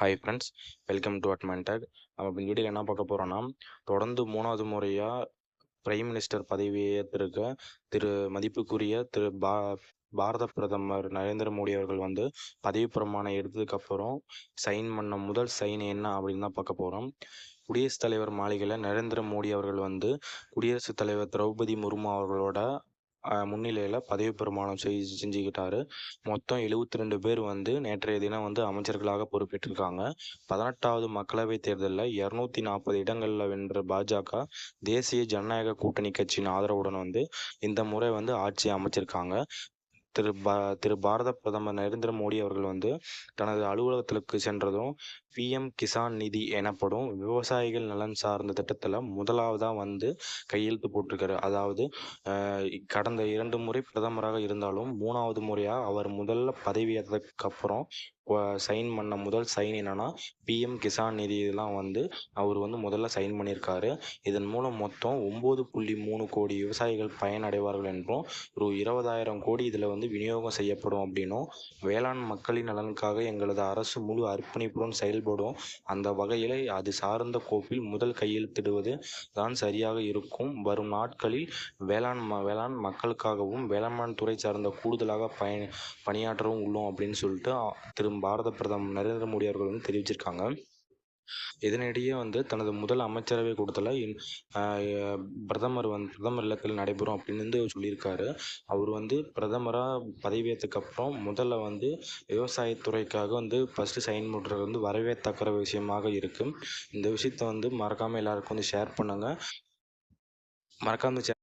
Hi friends welcome to அட்மெண்டட் நம்ம இந்த வீடியோவில் என்ன பார்க்க போகிறோன்னா தொடர்ந்து மூணாவது முறையாக பிரைம் மினிஸ்டர் பதவியை ஏற்றிருக்க திரு மதிப்புக்குரிய திரு பா பாரத பிரதமர் நரேந்திர மோடி அவர்கள் வந்து பதவி பிரமாணம் எடுத்ததுக்கப்புறம் சைன் பண்ண முதல் சைன் என்ன அப்படின்னு தான் பார்க்க போகிறோம் குடியரசுத் தலைவர் மாளிகையில் நரேந்திர மோடி அவர்கள் வந்து குடியரசுத் தலைவர் திரௌபதி முர்மு அவர்களோட முன்னிலையில் பதவி பிரமாணம் செய் செஞ்சுக்கிட்டாரு. மொத்தம் எழுபத்தி ரெண்டு பேர் வந்து நேற்றைய தினம் வந்து அமைச்சர்களாக பொறுப்பேற்றிருக்காங்க. பதினெட்டாவது மக்களவைத் தேர்தலில் இரநூத்தி நாற்பது இடங்களில் வென்ற பாஜக தேசிய ஜனநாயக கூட்டணி கட்சியின் ஆதரவுடன் வந்து இந்த முறை வந்து ஆட்சி அமைச்சிருக்காங்க. திரு பா திரு பாரத பிரதமர் நரேந்திர மோடி அவர்கள் வந்து தனது அலுவலகத்திற்கு சென்றதும் பிஎம் கிசான் நிதி எனப்படும் விவசாயிகள் நலன் சார்ந்த திட்டத்தில் முதலாவதாக வந்து கையெழுத்து போட்டிருக்காரு. அதாவது கடந்த இரண்டு முறை பிரதமராக இருந்தாலும் மூணாவது முறையாக அவர் முதல்ல பதவியேற்றதுக்கு அப்புறம் சைன் பண்ண முதல் சைன் என்னென்னா பிஎம் கிசான் நிதி இதெல்லாம் வந்து அவர் வந்து முதல்ல சைன் பண்ணியிருக்காரு இதன் மூலம் மொத்தம் ஒம்பது புள்ளி மூணு கோடி விவசாயிகள் பயனடைவார்கள் என்றும் ஒரு இருபதாயிரம் கோடி இதில் வந்து விநியோகம் செய்யப்படும் அப்படின்னும் வேளாண் மக்களின் நலனுக்காக எங்களது அரசு முழு அர்ப்பணிப்புடன் செயல்படும் அந்த வகையில் அது சார்ந்த கோப்பில் முதல் கையெழுத்திடுவது தான் சரியாக இருக்கும். வரும் நாட்களில் வேளாண் ம வேளாண் மக்களுக்காகவும் வேளாண்மான் துறை சார்ந்த கூடுதலாக பயன் பணியாற்றவும் உள்ளோம் அப்படின்னு சொல்லிட்டு திரும்ப பாரத பிரதமர் நரேந்திர மோடி அவர்கள் வந்து தெரிவிச்சிருக்காங்க. இதனிடையே வந்து தனது முதல் அமைச்சரவை கூட்டத்தில் பிரதமர் வந்து பிரதமர் இலக்கில் நடைபெறும் அப்படின்னு வந்து சொல்லியிருக்காரு. அவர் வந்து பிரதமராக பதவியேற்றதுக்கு அப்புறம் முதல்ல வந்து விவசாயத்துறைக்காக வந்து ஃபஸ்ட்டு சைன் பண்ணுறது வந்து வரவேற்கத்தக்க விஷயமாக இருக்குது இந்த விஷயத்த வந்து மறக்காமல் எல்லாருக்கும் வந்து ஷேர் பண்ணுங்கள் மறக்காமல்